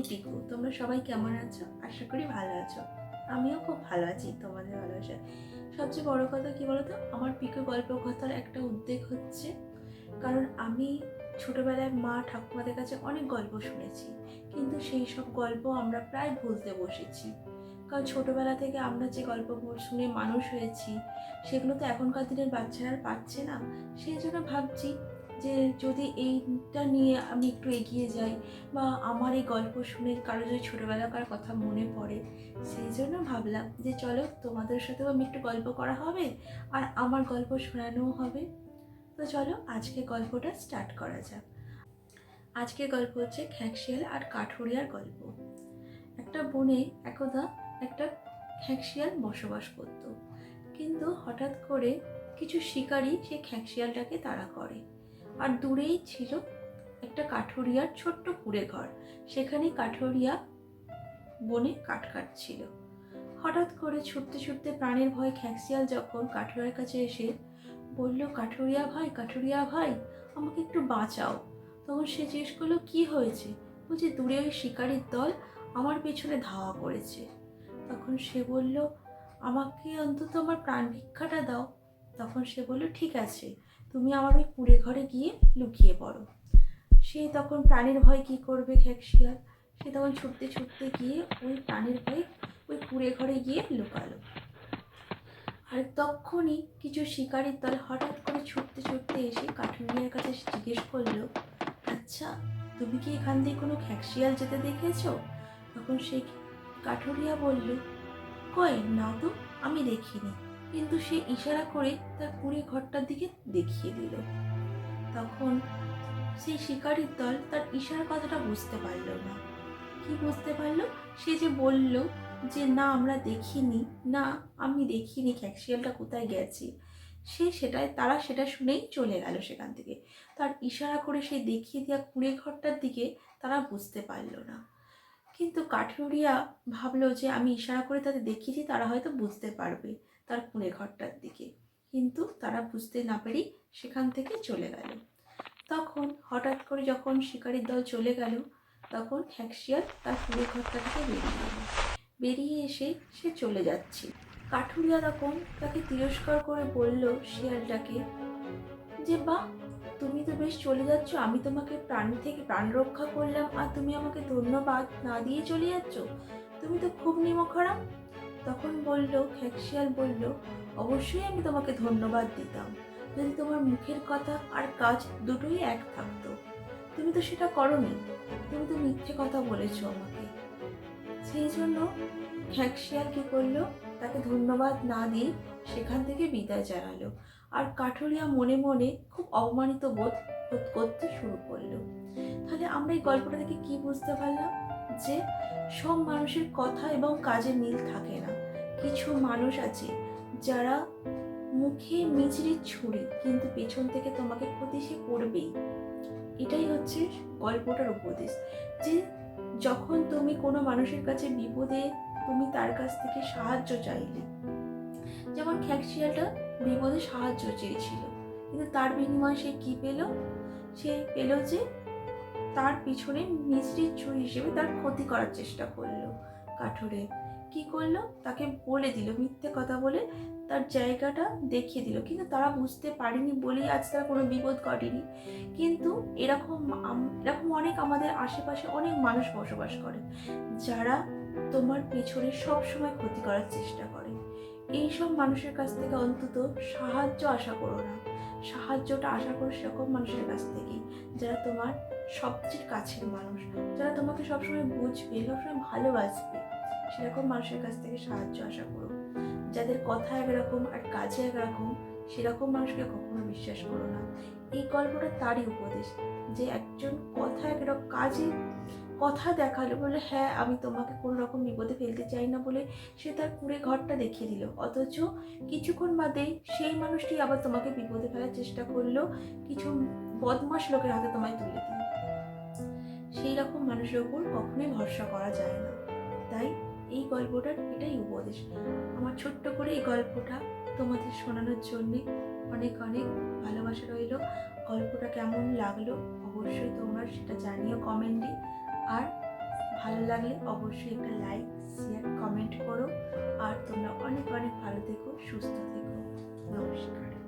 আমি টিকু তোমরা সবাই কেমন আছো? আশা করি ভালো আছো। আমিও খুব ভালো আছি তোমাদের ভালোবাসায়। সবচেয়ে বড় কথা কি বলতো? আমার পিকু গল্প কথার একটা উদ্বেগ হচ্ছে, কারণ আমি ছোটবেলায় মা ঠাকুমাদের কাছে অনেক গল্প শুনেছি, কিন্তু সেই সব গল্প আমরা প্রায় ভুলতে বসেছি। কারণ ছোটবেলা থেকে আমরা যে গল্প শুনে মানুষ হয়েছি, সেগুলো তো এখনকার দিনের বাচ্চারা আর পাচ্ছে না। সেই জন্য ভাবছি যে যদি এইটা নিয়ে আমি একটু এগিয়ে যাই বা আমার এই গল্প শুনে কারও যদি ছোটোবেলাকার কথা মনে পড়ে, সেই জন্য ভাবলাম যে চলো তোমাদের সাথেও আমি একটু গল্প করা হবে আর আমার গল্প শোনানোও হবে। তো চলো আজকে গল্পটা স্টার্ট করা যাক। আজকের গল্প হচ্ছে খ্যাঁকশিয়াল আর কাঠুরিয়ার গল্প। একটা বনে একদা একটা খ্যাঁকশিয়াল বসবাস করত। কিন্তু হঠাৎ করে কিছু শিকারী সেই খ্যাঁকশিয়ালটাকে তাড়া করে। আর দূরেই ছিল একটা কাঠুরিয়ার ছোট্ট কুড়ে ঘর। সেখানে কাঠুরিয়া বনে কাঠ কাটছিল। হঠাৎ করে ছুটতে ছুটতে প্রাণের ভয় খ্যাঁকশিয়াল যখন কাঠুরিয়ার কাছে এসে বলল, কাঠুরিয়া ভাই কাঠুরিয়া ভাই, আমাকে একটু বাঁচাও। তখন সে জিজ্ঞেস করল, কী হয়েছে? বলছে, দূরে ওই শিকারির দল আমার পেছনে ধাওয়া করেছে। তখন সে বলল, আমাকে অন্তত আমার প্রাণ ভিক্ষাটা দাও। তখন সে বলল, ঠিক আছে, তুমি আমার ওই কুড়ে ঘরে গিয়ে লুকিয়ে পড়ো। সে তখন প্রাণের ভয় কি করবে খ্যাকশিয়াল সে তখন ছুটতে ছুটতে গিয়ে ওই প্রাণের ভয়ে ওই কুড়ে ঘরে গিয়ে লুকালো। আর তখনই কিছু শিকারির দল হঠাৎ করে ছুটতে ছুটতে এসে কাঠুরিয়ার কাছে জিজ্ঞেস করল আচ্ছা তুমি কি এখান দিয়ে কোনো খ্যাকশিয়াল যেতে দেখেছ? তখন সেই কাঠুরিয়া বলল, কই, না তো, আমি দেখিনি। কিন্তু সে ইশারা করে তার কুড়ি ঘরটার দিকে দেখিয়ে দিল। তখন সেই শিকারির দল তার ইশারার কথাটা বুঝতে পারল না। কি বুঝতে পারল? সে যে বলল যে, না, আমরা দেখিনি। না, আমি দেখিনি খ্যাকশিয়ালটা কোথায় গেছে? সে সেটাই, তারা সেটা শুনেই চলে গেল সেখান থেকে। তার ইশারা করে সে দেখিয়ে দেওয়া কুড়ে ঘরটার দিকে তারা বুঝতে পারল না। কিন্তু কাঠুরিয়া ভাবলো যে, আমি ইশারা করে তাদের দেখিয়েছি, তারা হয়তো বুঝতে পারবে। তার কুঁড়ে ঘরটার দিকে। কিন্তু তারা বুঝতে না পেরেই সেখান থেকে চলে গেল। তখন হঠাৎ করে যখন শিকারির দল চলে গেল, তখন হ্যাকশিয়াল তার কুঁড়ে ঘরটা থেকে বেরিয়ে গেল। বেরিয়ে এসে সে চলে যাচ্ছে। কাঠুরিয়া তখন তাকে তিরস্কার করে বলল, শিয়ালটাকে, যে বাহ তুমি তো বেশ চলে যাচ্ছ, আমি তোমাকে প্রাণ থেকে প্রাণ রক্ষা করলাম, আর তুমি আমাকে ধন্যবাদ না দিয়ে চলে যাচ্ছ। তুমি তো খুব নিমখারাম তখন বলল খ্যাকশিয়াল বলল, অবশ্যই আমি তোমাকে ধন্যবাদ দিতাম। যদি তোমার মুখের কথা আর কাজ দুটোই এক থাকতো, তুমি তো সেটা করনি। তুমি তো মিথ্যে কথা বলেছ আমাকে। সেই জন্য খ্যাকশিয়াল কি করল, তাকে ধন্যবাদ না দিয়ে সেখান থেকে বিদায় জানালো আর কাঠুরিয়া মনে মনে খুব অপমানিত বোধ বোধ করতে শুরু করল। তাহলে আমরা এই গল্পটা থেকে কি বুঝতে পারলাম? যে সব মানুষের কথা এবং কাজে মিল থাকে না। কিছু মানুষ আছে যারা মুখে মিচড়ি ছুরি, কিন্তু পেছন থেকে তোমাকে ক্ষতি সে করবেই। এটাই হচ্ছে গল্পটার উপদেশ। যে যখন তুমি কোনো মানুষের কাছে বিপদে তুমি তার কাছ থেকে সাহায্য চাইলে, যেমন খ্যাকশিয়ালটা বিপদে সাহায্য চেয়েছিল, কিন্তু তার বিনিময়ে সে কি পেল? সে পেল যে তার পিছনে মিস্ত্রির ছুরি হিসেবে তার ক্ষতি করার চেষ্টা করল কাঠুরে। কি করল? তাকে বলে দিল, মিথ্যে কথা বলে তার জায়গাটা দেখিয়ে দিল। কিন্তু তারা বুঝতে পারেনি বলেই আজ তারা কোনো বিপদ ঘটেনি। কিন্তু এরকম এরকম অনেক আমাদের আশেপাশে অনেক মানুষ বসবাস করে, যারা তোমার পেছনে সব সময় ক্ষতি করার চেষ্টা করে। এই সব মানুষের কাছ থেকে অন্তত সাহায্য আশা করো না। সাহায্যটা আশা করো সেরকম মানুষের কাছ থেকেই, যারা তোমার সবচেয়ে কাছের মানুষ। যারা তোমাকে সবসময় বুঝবে, সবসময় ভালোবাসবে, সেরকম মানুষের কাছ থেকে সাহায্য আশা করো। যাদের কথা একরকম আর কাজে একরকম, সেরকম মানুষকে কখনো বিশ্বাস করো না। এই গল্পটা তারই উপদেশ, যে একজন কথা একরকম, কাজে কথা দেখাল বলে হ্যাঁ আমি তোমাকে কোনো রকম বিপদে ফেলতে চাই না বলে সে তার কুড়ে ঘরটা দেখিয়ে দিল। অথচ কিছুক্ষণ বাদেই সেই মানুষটি আবার তোমাকে বিপদে ফেলার চেষ্টা করল। কিছু বদমাস লোকের হাতে তোমায় তুলে দিল। সেই রকম মানুষের ওপর কখনোই ভরসা করা যায় না। তাই এই গল্পটার এটাই উপদেশ। আমার ছোট্ট করে এই গল্পটা তোমাদের শোনানোর জন্যে অনেক অনেক ভালোবাসা রইল। গল্পটা কেমন লাগল অবশ্যই তোমরা সেটা জানিও কমেন্টে আর ভালো লাগলে অবশ্যই একটা লাইক শেয়ার কমেন্ট করো। আর তোমরা অনেক অনেক ভালো থেকো, সুস্থ থেকো। নমস্কার।